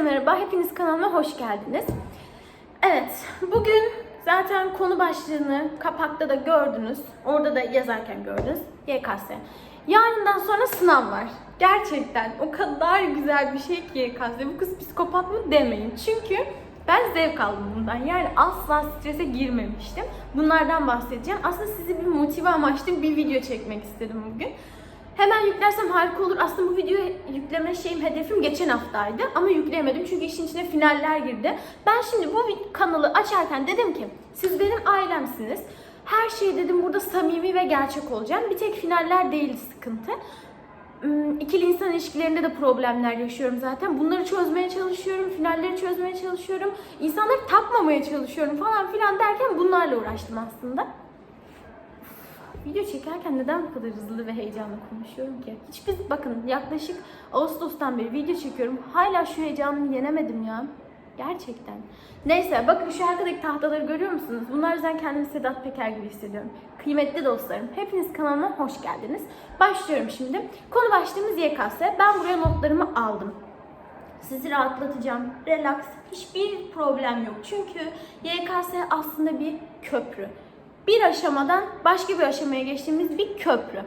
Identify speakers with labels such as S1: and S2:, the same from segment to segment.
S1: Herkese merhaba, hepiniz kanalıma hoş geldiniz. Evet, bugün zaten konu başlığını kapakta da gördünüz. Orada da yazarken gördünüz. YKS. Yarından sonra sınav var. Gerçekten o kadar güzel bir şey ki YKS. Bu kız psikopat mı demeyin. Çünkü ben zevk aldım bundan. Yani asla strese girmemiştim. Bunlardan bahsedeceğim. Aslında sizi bir motive amaçlı bir video çekmek istedim bugün. Hemen yüklersem harika olur. Aslında bu videoyu yükleme şeyim, hedefim geçen haftaydı. Ama yükleyemedim çünkü işin içine finaller girdi. Ben şimdi bu kanalı açarken dedim ki siz benim ailemsiniz. Her şey dedim burada samimi ve gerçek olacağım. Bir tek finaller değil sıkıntı. Hmm, İkili insan ilişkilerinde de problemler yaşıyorum zaten. Bunları çözmeye çalışıyorum, finalleri çözmeye çalışıyorum. İnsanları takmamaya çalışıyorum falan filan derken bunlarla uğraştım aslında. Video çekerken neden bu kadar hızlı ve heyecanlı konuşuyorum ki? Hiçbir bakın yaklaşık Ağustos'tan beri video çekiyorum. Hala şu heyecanımı yenemedim ya. Gerçekten. Neyse bakın şu arkadaki tahtaları görüyor musunuz? Bunlar yüzden kendimi Sedat Peker gibi hissediyorum. Kıymetli dostlarım, hepiniz kanalıma hoş geldiniz. Başlıyorum şimdi. Konu başlığımız YKS. Ben buraya notlarımı aldım. Sizi rahatlatacağım. Relax. Hiçbir problem yok. Çünkü YKS aslında bir köprü. Bir aşamadan başka bir aşamaya geçtiğimiz bir köprü.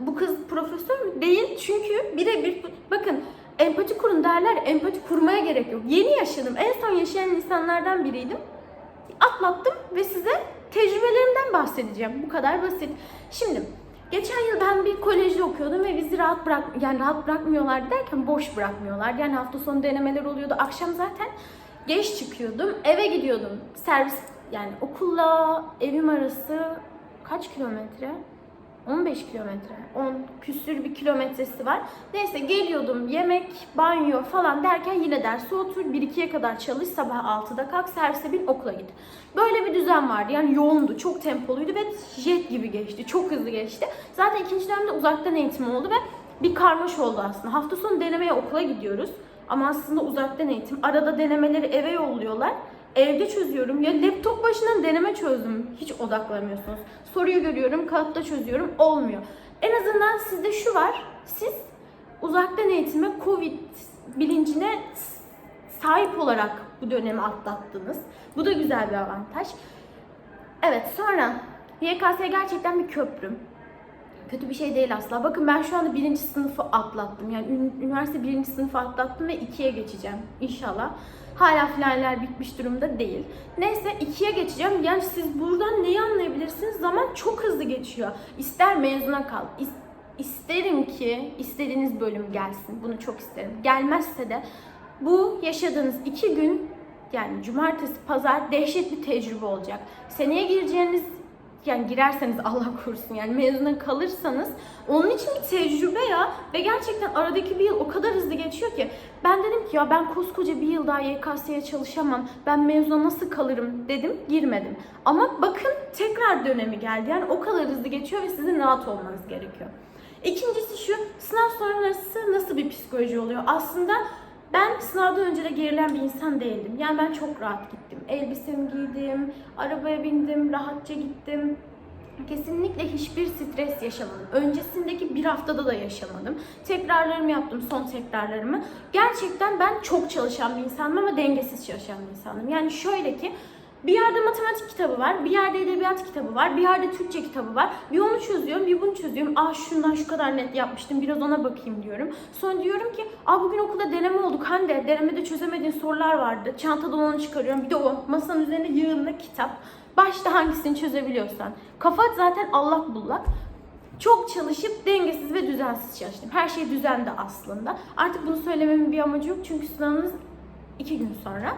S1: Bu kız profesör mü? Değil. Çünkü birebir bakın empati kurun derler. Empati kurmaya gerek yok. Yeni yaşadım. En son yaşayan insanlardan biriydim. Atlattım ve size tecrübelerimden bahsedeceğim. Bu kadar basit. Şimdi Geçen yıl ben bir kolejde okuyordum ve bizi rahat bırak yani rahat bırakmıyorlar derken boş bırakmıyorlar. Yani hafta sonu denemeler oluyordu. Akşam zaten geç çıkıyordum. Eve gidiyordum. Servis yani okulla evim arası kaç kilometre? 15 kilometre. 10 küsür bir kilometresi var. Neyse geliyordum yemek, banyo falan derken yine derse otur. 1-2'ye kadar çalış. Sabah 6'da kalk. Servise bin okula git. Böyle bir düzen vardı. Yani yoğundu. Çok tempoluydu ve jet gibi geçti. Çok hızlı geçti. Zaten ikinci dönemde uzaktan eğitim oldu ve bir karmaş oldu aslında. Hafta sonu denemeye okula gidiyoruz. Ama aslında uzaktan eğitim. Arada denemeleri eve yolluyorlar. Evde çözüyorum. Ya laptop başından deneme çözdüm. Hiç odaklanmıyorsunuz. Soruyu görüyorum, kağıtta çözüyorum. Olmuyor. En azından sizde şu var. Siz uzaktan eğitime, Covid bilincine sahip olarak bu dönemi atlattınız. Bu da güzel bir avantaj. Evet sonra YKS gerçekten bir köprü. Kötü bir şey değil asla. Bakın ben şu anda birinci sınıfı atlattım. Yani ün- üniversite birinci sınıfı atlattım ve ikiye geçeceğim inşallah. Hala finaller bitmiş durumda değil. Neyse ikiye geçeceğim. Yani siz buradan neyi anlayabilirsiniz? Zaman çok hızlı geçiyor. İster mezuna kal, is- isterim ki istediğiniz bölüm gelsin. Bunu çok isterim. Gelmezse de bu yaşadığınız iki gün yani cumartesi, pazar dehşet bir tecrübe olacak. Seneye gireceğiniz yani girerseniz Allah korusun yani mezuna kalırsanız onun için bir tecrübe ya. Ve gerçekten aradaki bir yıl o kadar hızlı geçiyor ki. Ben dedim ki ya ben koskoca bir yıl daha YKS'ye çalışamam. Ben mezuna nasıl kalırım? dedim girmedim. Ama bakın tekrar dönemi geldi. Yani o kadar hızlı geçiyor ve sizin rahat olmanız gerekiyor. İkincisi şu sınav sonrası nasıl bir psikoloji oluyor? Aslında ben sınavdan önce de gerilen bir insan değildim. Yani ben çok rahat gittim. Elbisemi giydim, arabaya bindim, rahatça gittim. Kesinlikle hiçbir stres yaşamadım. Öncesindeki bir haftada da yaşamadım. Tekrarlarımı yaptım, son tekrarlarımı. Gerçekten ben çok çalışan bir insanım ama dengesiz çalışan bir insanım. Yani şöyle ki bir yerde matematik kitabı var, bir yerde edebiyat kitabı var, bir yerde Türkçe kitabı var. Bir onu çözüyorum, bir bunu çözüyorum. Aa şundan şu kadar net yapmıştım, biraz ona bakayım diyorum. Sonra diyorum ki, aa bugün okulda deneme olduk. Hande, denemede çözemediğin sorular vardı. Çantadan onu çıkarıyorum. Bir de o masanın üzerinde yığınla kitap. Başta hangisini çözebiliyorsan. Kafa zaten allak bullak. Çok çalışıp dengesiz ve düzensiz çalıştım. Her şey düzende aslında. Artık bunu söylememin bir amacı yok çünkü sınavınız iki gün sonra.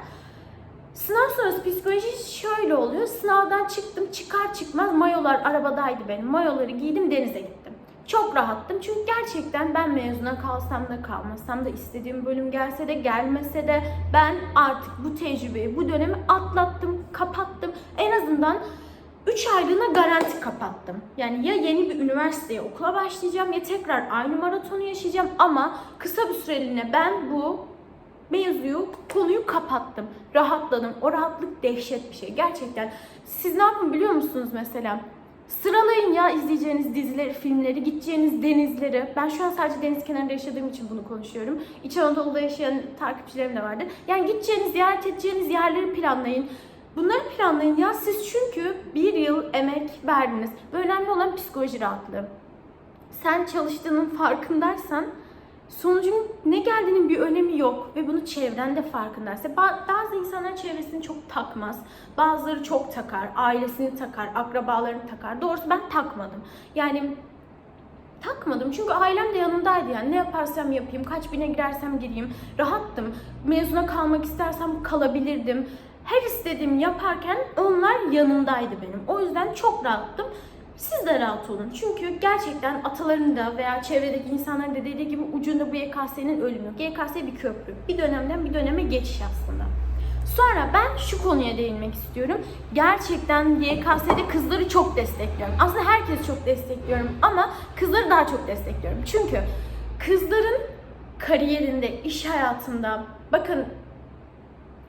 S1: Sınav sonrası psikoloji şöyle oluyor. Sınavdan çıktım çıkar çıkmaz mayolar arabadaydı benim. Mayoları giydim denize gittim. Çok rahattım çünkü gerçekten ben mezuna kalsam da kalmasam da istediğim bölüm gelse de gelmese de ben artık bu tecrübeyi, bu dönemi atlattım, kapattım. En azından 3 aylığına garanti kapattım. Yani ya yeni bir üniversiteye okula başlayacağım ya tekrar aynı maratonu yaşayacağım ama kısa bir süreliğine ben bu mevzuyu, konuyu kapattım. Rahatladım. O rahatlık dehşet bir şey. Gerçekten. Siz ne yapın biliyor musunuz mesela? Sıralayın ya izleyeceğiniz dizileri, filmleri, gideceğiniz denizleri. Ben şu an sadece deniz kenarında yaşadığım için bunu konuşuyorum. İç Anadolu'da yaşayan takipçilerim de vardır. Yani gideceğiniz, ziyaret edeceğiniz yerleri planlayın. Bunları planlayın ya siz çünkü bir yıl emek verdiniz. Ve önemli olan psikoloji rahatlığı. Sen çalıştığının farkındaysan sonucun ne geldiğinin bir önemi yok ve bunu çevren de farkındaysa. Ba- Bazı insanlar çevresini çok takmaz. Bazıları çok takar, ailesini takar, akrabalarını takar. Doğrusu ben takmadım. Yani takmadım çünkü ailem de yanımdaydı yani ne yaparsam yapayım, kaç bine girersem gireyim rahattım. Mezuna kalmak istersem kalabilirdim. Her istediğimi yaparken onlar yanımdaydı benim. O yüzden çok rahattım. Siz de rahat olun. Çünkü gerçekten ataların da veya çevredeki insanların da dediği gibi ucunda bu YKS'nin ölümü. YKS bir köprü. Bir dönemden bir döneme geçiş aslında. Sonra ben şu konuya değinmek istiyorum. Gerçekten YKS'de kızları çok destekliyorum. Aslında herkes çok destekliyorum ama kızları daha çok destekliyorum. Çünkü kızların kariyerinde, iş hayatında bakın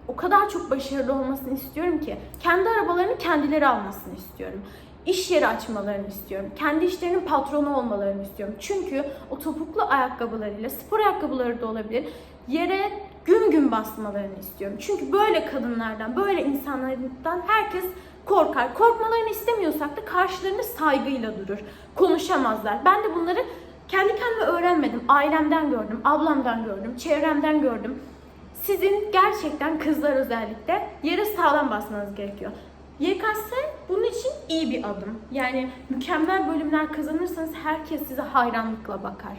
S1: o kadar çok başarılı olmasını istiyorum ki kendi arabalarını kendileri almasını istiyorum. İş yeri açmalarını istiyorum. Kendi işlerinin patronu olmalarını istiyorum. Çünkü o topuklu ayakkabılarıyla, spor ayakkabıları da olabilir, yere gün gün basmalarını istiyorum. Çünkü böyle kadınlardan, böyle insanlardan herkes korkar. Korkmalarını istemiyorsak da karşılarında saygıyla durur. Konuşamazlar. Ben de bunları kendi kendime öğrenmedim. Ailemden gördüm, ablamdan gördüm, çevremden gördüm. Sizin gerçekten kızlar özellikle yere sağlam basmanız gerekiyor. YKS bunun için iyi bir adım. Yani mükemmel bölümler kazanırsanız herkes size hayranlıkla bakar.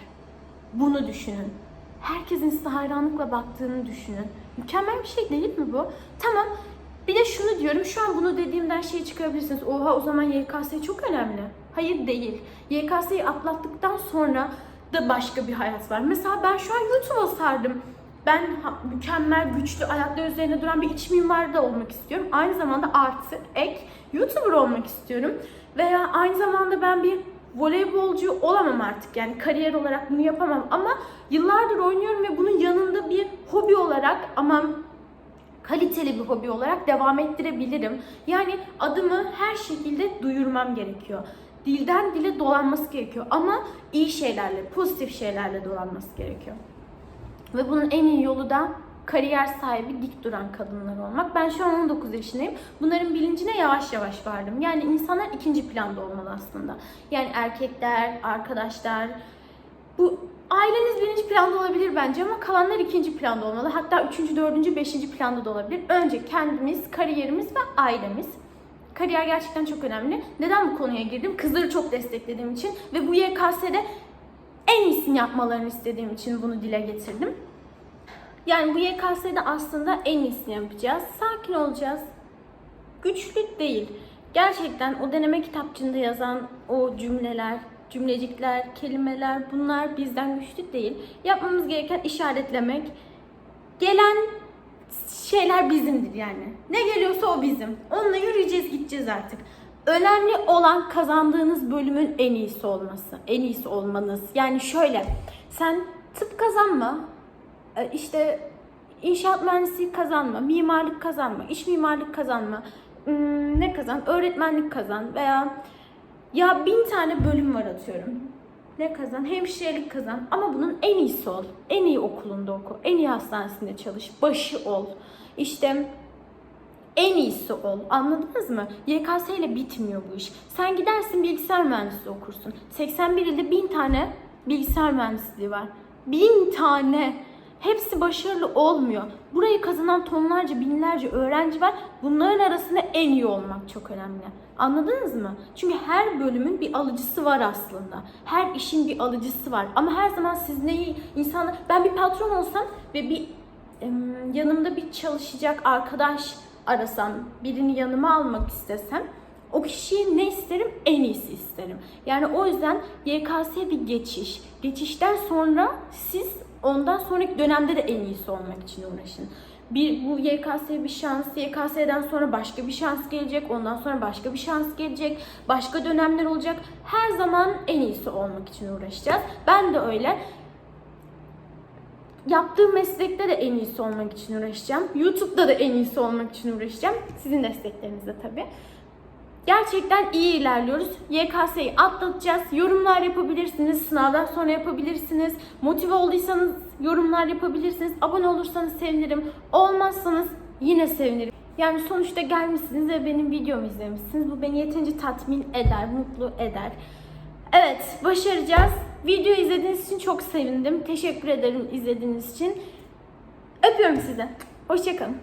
S1: Bunu düşünün. Herkesin size hayranlıkla baktığını düşünün. Mükemmel bir şey değil mi bu? Tamam. Bir de şunu diyorum. Şu an bunu dediğimden şey çıkarabilirsiniz. Oha o zaman YKS çok önemli. Hayır değil. YKS'yi atlattıktan sonra da başka bir hayat var. Mesela ben şu an YouTube'a sardım. Ben mükemmel, güçlü, ayakları üzerine duran bir iç mimar da olmak istiyorum. Aynı zamanda artı, ek, YouTuber olmak istiyorum. Veya aynı zamanda ben bir voleybolcu olamam artık. Yani kariyer olarak bunu yapamam ama yıllardır oynuyorum ve bunun yanında bir hobi olarak ama kaliteli bir hobi olarak devam ettirebilirim. Yani adımı her şekilde duyurmam gerekiyor. Dilden dile dolanması gerekiyor ama iyi şeylerle, pozitif şeylerle dolanması gerekiyor. Ve bunun en iyi yolu da kariyer sahibi dik duran kadınlar olmak. Ben şu an 19 yaşındayım. Bunların bilincine yavaş yavaş vardım. Yani insanlar ikinci planda olmalı aslında. Yani erkekler, arkadaşlar, bu aileniz birinci planda olabilir bence ama kalanlar ikinci planda olmalı. Hatta üçüncü, dördüncü, beşinci planda da olabilir. Önce kendimiz, kariyerimiz ve ailemiz. Kariyer gerçekten çok önemli. Neden bu konuya girdim? Kızları çok desteklediğim için ve bu YKS'de en iyisini yapmalarını istediğim için bunu dile getirdim. Yani bu YKS'de aslında en iyisini yapacağız. Sakin olacağız. Güçlü değil. Gerçekten o deneme kitapçığında yazan o cümleler, cümlecikler, kelimeler bunlar bizden güçlü değil. Yapmamız gereken işaretlemek. Gelen şeyler bizimdir yani. Ne geliyorsa o bizim. Onunla yürüyeceğiz, gideceğiz artık. Önemli olan kazandığınız bölümün en iyisi olması. En iyisi olmanız. Yani şöyle, sen tıp kazanma, e, işte inşaat mühendisliği kazanma, mimarlık kazanma, iç mimarlık kazanma, hmm, ne kazan, öğretmenlik kazan veya ya bin tane bölüm var atıyorum. Ne kazan? Hemşirelik kazan. Ama bunun en iyisi ol. En iyi okulunda oku. En iyi hastanesinde çalış. Başı ol. İşte en iyisi ol. Anladınız mı? YKS ile bitmiyor bu iş. Sen gidersin bilgisayar mühendisliği okursun. 81 ilde bin tane bilgisayar mühendisliği var. Bin tane. Hepsi başarılı olmuyor. Burayı kazanan tonlarca, binlerce öğrenci var. Bunların arasında en iyi olmak çok önemli. Anladınız mı? Çünkü her bölümün bir alıcısı var aslında. Her işin bir alıcısı var. Ama her zaman siz neyi insanlar... Ben bir patron olsam ve bir yanımda bir çalışacak arkadaş arasam, birini yanıma almak istesem o kişiyi ne isterim? En iyisi isterim. Yani o yüzden YKS bir geçiş. Geçişten sonra siz ondan sonraki dönemde de en iyisi olmak için uğraşın. Bir bu YKS bir şans, YKS'den sonra başka bir şans gelecek, ondan sonra başka bir şans gelecek, başka dönemler olacak. Her zaman en iyisi olmak için uğraşacağız. Ben de öyle. Yaptığım meslekte de en iyisi olmak için uğraşacağım. YouTube'da da en iyisi olmak için uğraşacağım. Sizin desteklerinizle tabii. Gerçekten iyi ilerliyoruz. YKS'yi atlatacağız. Yorumlar yapabilirsiniz. Sınavdan sonra yapabilirsiniz. Motive olduysanız yorumlar yapabilirsiniz. Abone olursanız sevinirim. Olmazsanız yine sevinirim. Yani sonuçta gelmişsiniz ve benim videomu izlemişsiniz. Bu beni yeterince tatmin eder, mutlu eder. Evet, başaracağız. Video izlediğiniz için çok sevindim. Teşekkür ederim izlediğiniz için. Öpüyorum sizi. Hoşçakalın.